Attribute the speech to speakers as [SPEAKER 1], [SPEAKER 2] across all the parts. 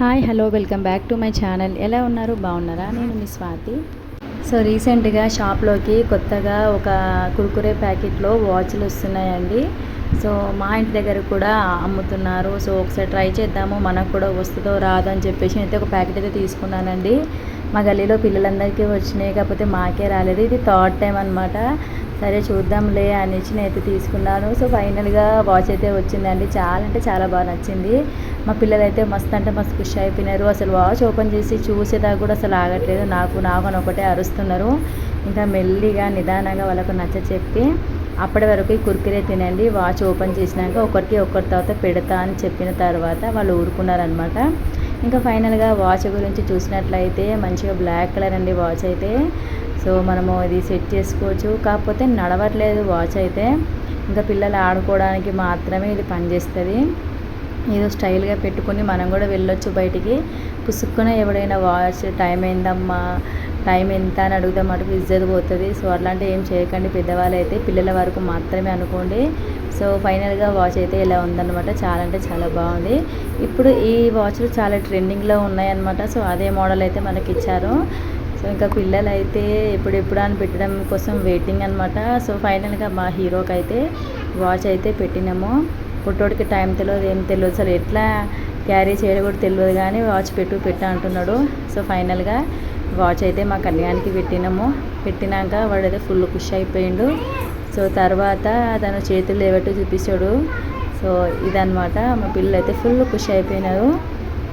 [SPEAKER 1] Hi hello welcome back to my channel. ఎలా ఉన్నారు? బాగున్నారా? నేను మీ స్వాతి. సో రీసెంట్గా షాప్లోకి కొత్తగా ఒక కుర్కురే ప్యాకెట్లో వాచ్లు వస్తున్నాయండి. సో మా ఇంటి దగ్గర కూడా అమ్ముతున్నారు. సో ఒకసారి ట్రై చేద్దాము. మనకు కూడా వస్తుందో రాదో అని చెప్పేసి అయితే ఒక ప్యాకెట్ అయితే తీసుకున్నానండి. మా గల్లీలో పిల్లలందరికీ వచ్చినాయి కాకపోతే మాకే రాలేదు. ఇది థర్డ్ టైం అనమాట సరే చూద్దాంలే అనేసి నేనైతే తీసుకున్నాను. సో ఫైనల్గా వాచ్ అయితే వచ్చిందండి. చాలా అంటే చాలా బాగా నచ్చింది. మా పిల్లలు అయితే మస్తు అంటే మస్తు ఖుషి అయిపోయినారు. అసలు వాచ్ ఓపెన్ చేసి చూసేదాకా కూడా అసలు ఆగట్లేదు. నాకు నాకు అని ఒకటే అరుస్తున్నారు. ఇంకా మెల్లిగా నిదానంగా వాళ్ళకు నచ్చ చెప్పి అప్పటి వరకు ఈ కుర్కిరే తినండి. వాచ్ ఓపెన్ చేసినాక ఒకరికి ఒకరి తర్వాత పెడతా అని చెప్పిన తర్వాత వాళ్ళు ఊరుకున్నారనమాట ఇంకా ఫైనల్గా వాచ్ గురించి చూసినట్లయితే మంచిగా బ్లాక్ కలర్ అండి వాచ్ అయితే. సో మనము ఇది సెట్ చేసుకోవచ్చు. కాకపోతే నడవట్లేదు వాచ్ అయితే. ఇంకా పిల్లలు ఆడుకోవడానికి మాత్రమే ఇది పనిచేస్తుంది. ఏదో స్టైల్గా పెట్టుకుని మనం కూడా వెళ్ళొచ్చు బయటికి. పుసుక్కున ఎవడైనా వాచ్ టైం అయిందమ్మా టైం ఎంత అని అడుగుతాం అటు ఇజ్జత్ పోతుంది. సో అట్లాంటివి ఏం చేయకండి. పెద్దవాళ్ళు అయితే పిల్లల వరకు మాత్రమే అనుకోండి. సో ఫైనల్గా వాచ్ అయితే ఇలా ఉందన్నమాట. చాలా అంటే చాలా బాగుంది. ఇప్పుడు ఈ వాచ్లు చాలా ట్రెండింగ్లో ఉన్నాయన్నమాట. సో అదే మోడల్ అయితే మనకి ఇచ్చారు. సో ఇంకా పిల్లలు అయితే ఎప్పుడెప్పుడు అని పెట్టడం కోసం వెయిటింగ్ అనమాట సో ఫైనల్గా మా హీరోకి అయితే వాచ్ అయితే పెట్టినాము. పుట్టోడికి టైం తెలియదు ఏం తెలియదు అసలు ఎట్లా క్యారీ చేయడం కూడా తెలియదు కానీ వాచ్ పెట్టు పెట్ట అంటున్నాడు. సో ఫైనల్గా వాచ్ అయితే మా కళ్యాణ్కి పెట్టినాము. పెట్టినాక వాడైతే ఫుల్ ఖుషి అయిపోయిండు. సో తర్వాత తన చేతులు లేవట్టు చూపించాడు సో ఇదనమాట మా పిల్లలు అయితే ఫుల్ ఖుషి అయిపోయినారు.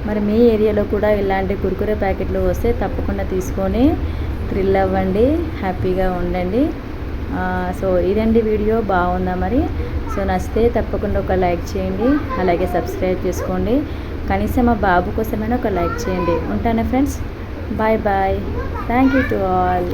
[SPEAKER 1] మరి మీ ఏరియాలో కూడా ఇలాంటి కురుకురే ప్యాకెట్లు వస్తే తప్పకుండా తీసుకొని థ్రిల్ అవ్వండి హ్యాపీగా ఉండండి. సో ఇదండి వీడియో. బాగుందా మరి? సో నచ్చితే తప్పకుండా ఒక లైక్ చేయండి అలాగే సబ్స్క్రైబ్ చేసుకోండి. కనీసం మా బాబు కోసమైనా ఒక లైక్ చేయండి. ఉంటాను friends? Bye bye. Thank you to all.